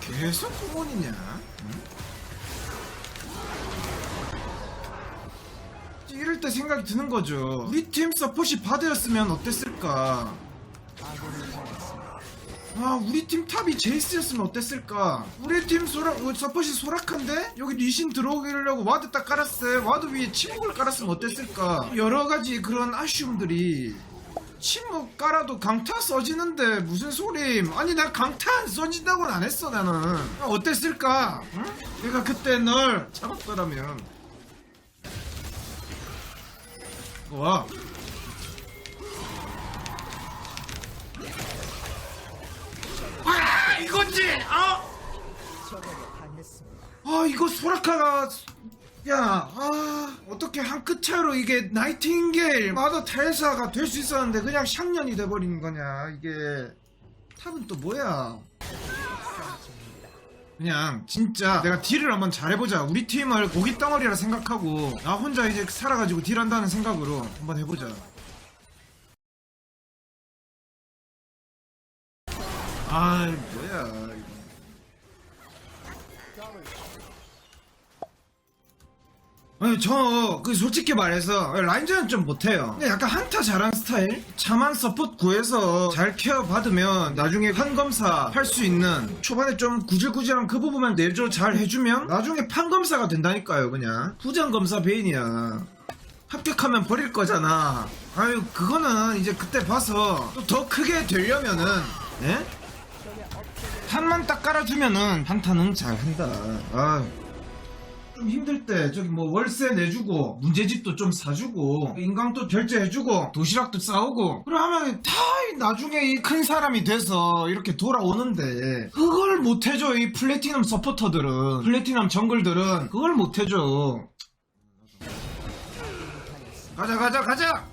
계속 공원이냐? 응? 이럴 때 생각이 드는 거죠. 우리 팀 서폿이 바드였으면 어땠을까? 아, 우리 팀 탑이 제이스였으면 어땠을까? 우리 팀 소라, 어, 서폿이 소락한데? 여기 리신 들어오려고 와드 딱 깔았어요. 와드 위에 침묵을 깔았으면 어땠을까? 여러 가지 그런 아쉬움들이 침묵 깔아도 강타 써지는데 무슨 소림? 아니 나 강타 안 써진다고는 안 했어 나는. 어땠을까? 응? 내가 그때 널 잡았더라면. 와. 아 이거지. 아. 아 이거 소라카가 야, 아, 어떻게 한 끗 차이로 이게 나이팅게일 마더 탈사가 될 수 있었는데 그냥 샹년이 돼버리는 거냐, 이게. 탑은 또 뭐야? 그냥 진짜 내가 딜을 한번 잘해보자. 우리 팀을 고기 덩어리라 생각하고 나 혼자 이제 살아가지고 딜한다는 생각으로 한번 해보자. 아, 뭐야 저그 솔직히 말해서 라인전은 좀 못해요. 약간 한타 잘하는 스타일? 자만 서포트 구해서 잘 케어 받으면 나중에 판검사 할 수 있는 초반에 좀 구질구질한 그 부분만 내조 잘 해주면 나중에 판검사가 된다니까요 그냥. 부장검사 베인이야. 합격하면 버릴 거잖아. 아유 그거는 이제 그때 봐서 또더 크게 되려면은 예? 판만 딱 깔아주면은 한타는 잘한다. 아유 좀 힘들 때 저기 뭐 월세 내주고 문제집도 좀 사주고 인강도 결제해주고 도시락도 싸우고 그러면 다 나중에 이 큰 사람이 돼서 이렇게 돌아오는데 그걸 못해줘 이 플래티넘 서포터들은. 플래티넘 정글들은 그걸 못해줘. 가자 가자 가자!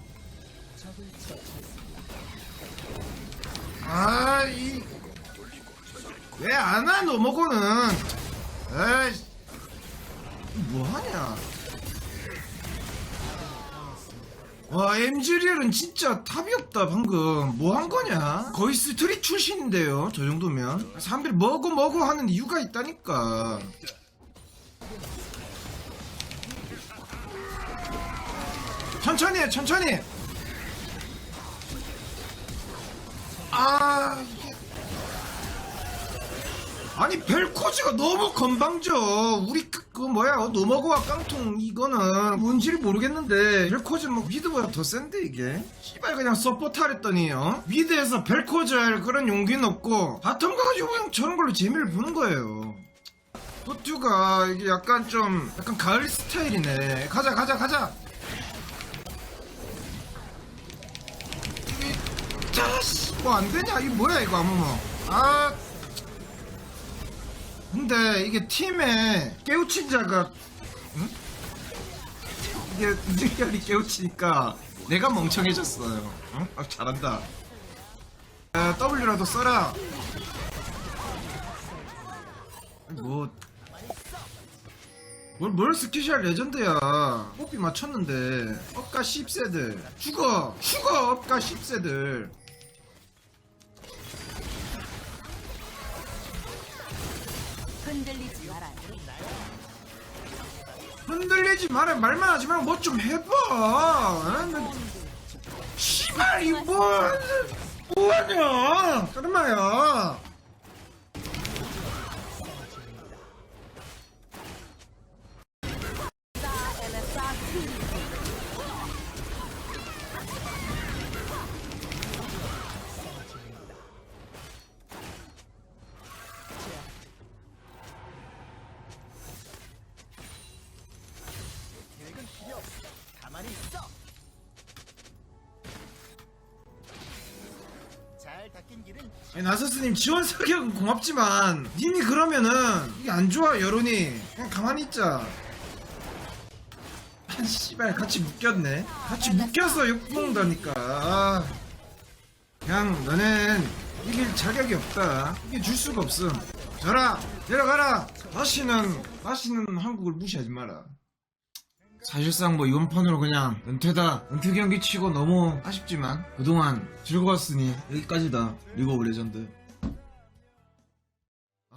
아이 왜 안와 노모고는? 에이 뭐하냐? 와 MG리얼은 진짜 탑이 없다 방금 뭐 한 거냐? 거의 스트릿 출신인데요 저 정도면 사람들이 뭐고 뭐고 하는 이유가 있다니까 천천히 해 천천히 아 아니 벨코즈가 너무 건방져. 우리 그, 그 뭐야 노머그와 깡통 이거는 뭔지를 모르겠는데 벨코즈 뭐 미드보다 더 센데 이게? 씨발 그냥 서포트 하랬더니 어? 미드에서 벨코즈 할 그런 용기는 없고 바텀 가가지고 그냥 저런 걸로 재미를 보는 거예요. 도튜가 이게 약간 좀 약간 가을 스타일이네. 가자 가자 가자! 이 자씨 뭐 안되냐? 이거 뭐야 이거 아무모 아 근데 이게 팀에 깨우친 자가 응? 이게 이즈결이 깨우치니까 내가 멍청해졌어요. 응? 아, 잘한다. 야, W라도 써라. 뭐 뭘, 뭘 스키샬 레전드야. 뽀삐 맞췄는데. 업가 10세들. 죽어! 죽어 업가 10세들 흔들리지 말아요. 흔들리지 마라 말만 하지 말고 뭐 좀 해봐. 씨발 이거 뭐 뭐하냐? 설마야 나서스님 지원 사격은 고맙지만 님이 그러면은 이게 안 좋아 여론이. 그냥 가만히 있자. 아 씨발 같이 묶였네. 같이 묶여서 욕먹는다니까. 아. 그냥 너넨 이길 자격이 없다. 이게 줄 수가 없음. 저라 내려가라. 다시는 다시는 한국을 무시하지 마라 사실상 뭐 이번 판으로 그냥 은퇴다 은퇴 경기 치고 너무 아쉽지만 그동안 즐거웠으니 여기까지다. 리그 오브 레전드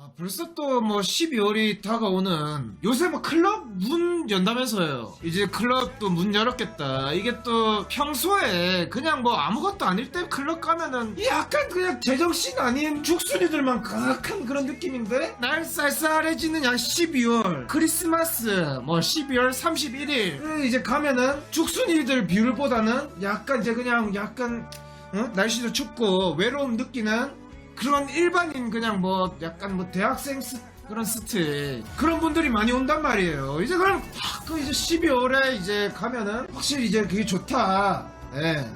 아 벌써 또 뭐 12월이 다가오는 요새 뭐 클럽 문 연다면서요. 이제 클럽도 문 열었겠다. 이게 또 평소에 그냥 뭐 아무것도 아닐 때 클럽 가면은 약간 그냥 제정신 아닌 죽순이들만 가득한 그런 느낌인데 날 쌀쌀해지는 양 12월 크리스마스 뭐 12월 31일 이제 가면은 죽순이들 비율보다는 약간 이제 그냥 약간 어? 날씨도 춥고 외로움 느끼는 그런 일반인 그냥 뭐 약간 뭐 대학생 스, 그런 스트 그런 분들이 많이 온단 말이에요. 이제 그럼 아, 그 이제 12월에 이제 가면은 확실히 이제 그게 좋다. 예.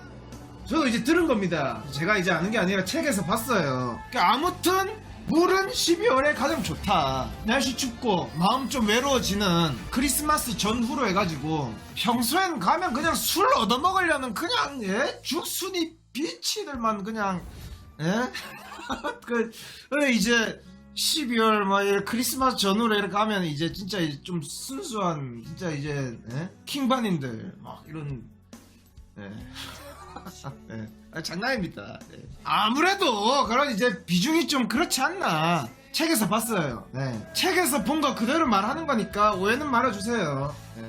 저도 이제 들은 겁니다. 제가 이제 아는 게 아니라 책에서 봤어요. 그러니까 아무튼 물은 12월에 가장 좋다. 날씨 춥고 마음 좀 외로워지는 크리스마스 전후로 해가지고 평소엔 가면 그냥 술 얻어먹으려는 그냥 예? 죽순이 비치들만 그냥 예? 그 이제 12월 막 이렇게 크리스마스 전후로 이렇게 가면 이제 진짜 이제 좀 순수한 진짜 이제 예? 킹반인들 막 이런 예. 예. 아, 장난입니다. 예. 아무래도 그런 이제 비중이 좀 그렇지 않나. 책에서 봤어요. 네. 책에서 본 거 그대로 말하는 거니까 오해는 말아주세요. 예.